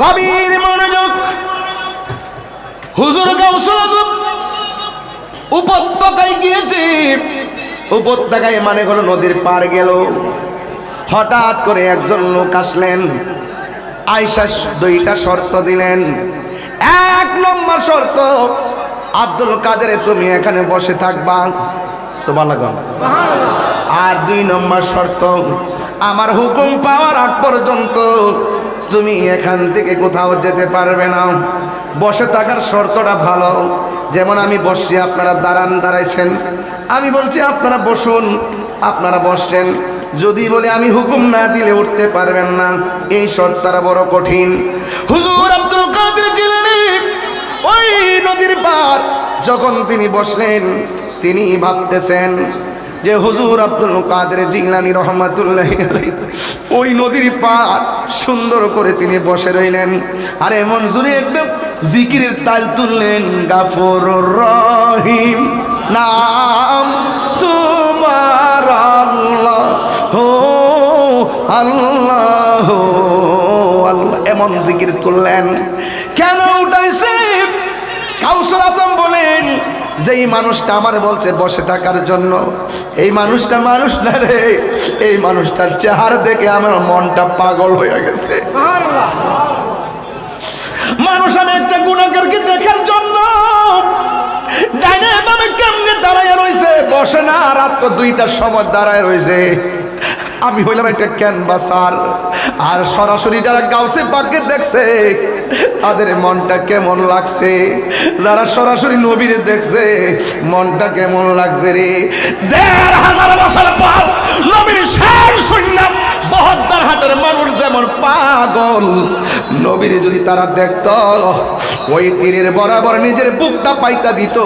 গভীর মনোযোগ। হুজুর গাউসুল উপত্যকায় গিয়েছে। উপত্যকায় মানে হলো নদীর পার গেল। হঠাৎ করে একজন লোক আসলেন। আয়সা দুইটা শর্ত দিলেন। এক নম্বর শর্ত, আব্দুল কাদের, তুমি এখানে বসে থাকবা। আর দুই নম্বর শর্ত, আমার হুকুম পাওয়ার আগ পর্যন্ত তুমি এখান থেকে কোথাও যেতে পারবে না। বসে থাকার শর্তটা ভালো। যেমন আমি বসছি, আপনারা দাঁড়ান, দাঁড়াইছেন। আমি বলছি, আপনারা বসুন, আপনারা বসছেন। যদি বলে আমি হুকুম না দিলে উঠতে পারবেন না। এই শর্তটা বড় কঠিন। হুজুর আব্দুল কাদের জিলানী ওই নদীর পার যখন তিনি বসলেন, তিনি ভাবতেছেন যে হুজুর আব্দুল কাদের জিলানি রহমাতুল্লাহ ওই নদীর পার সুন্দর করে তিনি বসে রইলেন। আর এমন জুড়ে একটা জিকিরের তাল তুললেন, গাফর রহিম, নাম তোমার আল্লাহ হো আল্লাহ আল্লাহ। এমন জিকির তুললেন। কেন উঠাইছে? কাউসুল আজম বলেন, যেই মানুষটা আমার বলছে বসে থাকার জন্য এই মানুষটা মানুষ না রে? এই মানুষটার চেহারা দেখে আমার মনটা পাগল হয়ে গেছে। মানুষ আমি একটা গুণাগারকে দেখার জন্য ডাইনে বামে কেমনে দাঁড়ায় রয়েছে? বসে না রাত তো দুইটার সময় দাঁড়ায় রয়েছে। আমি হইলাম একটা ক্যানভাসার। আর সরাসরি যারা গাউসে পাকে দেখছে তাদের মনটা কেমন লাগছে? যারা সরাসরি নবীরে দেখছে, মনটা কেমন লাগছে রে? দেড় হাজার বছর পর নবীর শের শুনলাম বহদ্দার হাটের মানুষ যেমন পাগল, নবীরে যদি তারা দেখত, ওই তীরের বরাবর নিজের বুকটা পাইতা দিত,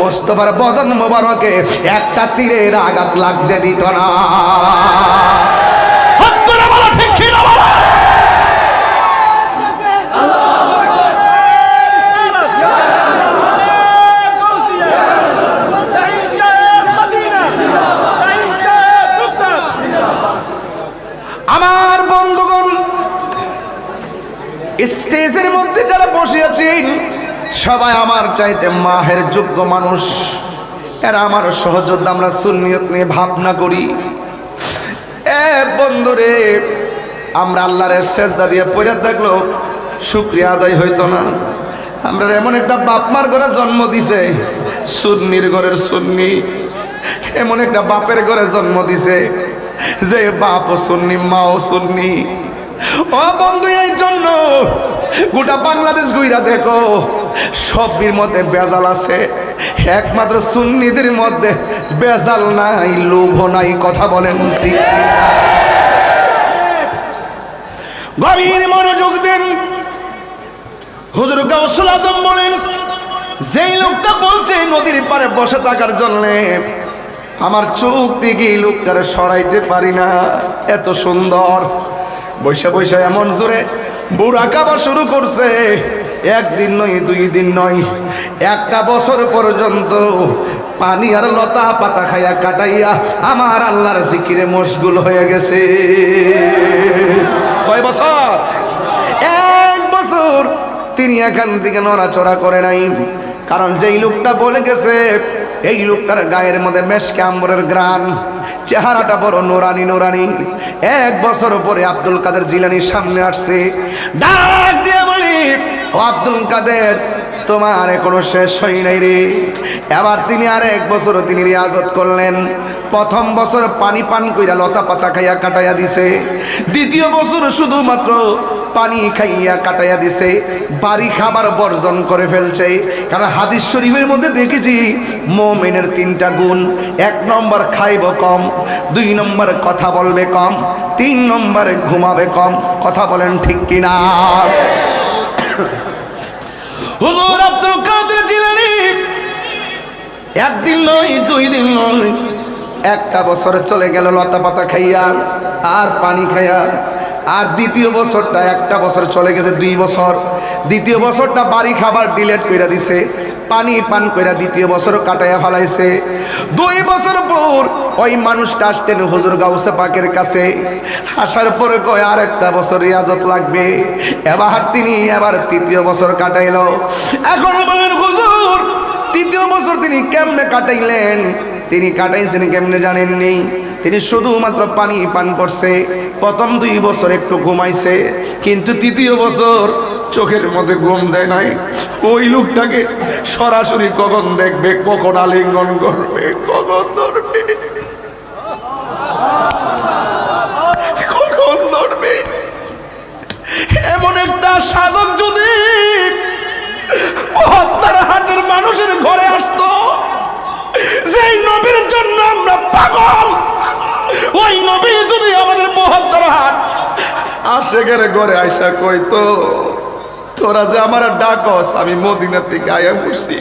মোস্তফার বদন মোবারকে একটা তীরের আঘাত লাগতে দিত না। ঠিক না? আমার বন্ধুগণ স্টেজের মধ্যে যারা বসে আছেন সবাই আমার চাইতে মাহের যোগ্য মানুষ। এরা আমার সহযোদ্ধা, আমরা সুন্নিয়ত নিয়ে ভাবনা করি। এ বন্ধুরে, আমরা আল্লাহরের শেষদা দিয়ে পড়ে থাকল, শুক্রিয়া আদায় হইতো না। আমরা এমন একটা বাপমার ঘরে জন্ম দিছে, সুন্নির ঘরের সুন্নি। এমন একটা বাপের ঘরে জন্ম দিছে, যে বাপ সুন্নি মাও সুন্নি। ও বন্ধু, এই জন্য গোটা বাংলাদেশ গুইরা দেখো সবের মধ্যে বেজাল আছে। একমাত্র সুন্নিদের মধ্যে বেজাল নাই লোভ নাই, কথা বলেন গভীর মনোযোগ দেন। হুজুর আজম বলেন, যেই লোকটা বলছে নদীর পারে বসে থাকার জন্যে, আমার চোখ থেকে লোকটারে সরাইতে পারি না। এত সুন্দর। বৈশা বৈশা এমন জোরে বুড়া কাবা শুরু করছে। একদিন নয়, দুই দিন নয়, একটা বছর পর্যন্ত পানি আর লতা পাতা খাইয়া কাটাইয়া আমার আল্লাহর জিকিরে মশগুল হয়ে গেছে। কয় বছর? এক বছর। তিনি এখান থেকে নড়াচড়া করে নাই। কারণ যেই লোকটা বলে গেছে এই লোকটার গায়ের মধ্যে মেশকে আম্বরের গ্রান চেহারাটা বড় নোরানি নোরানি। এক বছর পরে আব্দুল কাদের জিলানির সামনে আসছে। ডাক দিয়ে বলি, ও আব্দুল কাদের, তোমার এখনও শেষ হয় নাই রে। এবার তিনি আর এক বছরও তিনি রিয়াজত করলেন। প্রথম বছর পানি পান কইরা লতা পাতা খাইয়া কাটাইয়া দিছে। দ্বিতীয় বছর শুধুমাত্র পানি খাইয়া কাটাইয়া দিছে, বাড়ি খাবার বর্জন করে ফেলছে। কারণ হাদিস শরীফের মধ্যে দেখেছি, মোমেনের তিনটা গুণ, এক নম্বর খাইব কম, দুই নম্বর কথা বলবে কম, তিন নম্বরে ঘুমাবে কম, কথা বলেন ঠিক কিনা? হুজুর আব্দুল কাদের জিলানী, একদিন নয়, দুই দিন নয়, একটা বছর চলে গেল লতা পাতা খাইয়া, আর পানি খাইয়া আর দ্বিতীয় বছরটা একটা বছর চলে গেছে, দুই বছর। দ্বিতীয় বছরটা বাড়ি খাবার ডিলেট করে দিছে, পানি পান কইরা দ্বিতীয় বছর কাটাইয়া ফেলাইছে। দুই বছর পর ওই মানুষটা আসতেন হুজুর গাউসে পাকের কাছে। আসার পরে কয়, আর একটা বছর রিয়াজত লাগবে। এবার তিনি এবার তৃতীয় বছর কাটাইল। এখন বলেন, হুজুর, তৃতীয় বছর তিনি কেমনে কাটাইলেন? তিনি কাটাইছেন কেমনে জানেননি। তিনি শুধুমাত্র পানি পান করছে। প্রথম দুই বছর একটু ঘুমাইছে, কিন্তু তৃতীয় বছর চোখের মধ্যে ঘুম দেয় নাই। ওই লোকটাকে সরাসরি কখন দেখবে, কখন আলিঙ্গন করবে, কখন ধরবে? কখন ধরবে? এমন একটা সাধক যদি হত্যার হাটের মানুষের ঘরে আসতো, যেই নবীর জন্য আমরা পাগল নবী যদি আমাদের মহত্তর হাট গেলে ঘরে আইসা কইতো, তোরা যে আমার ডাকস, আমি মদিনা থেকে আয়া বসি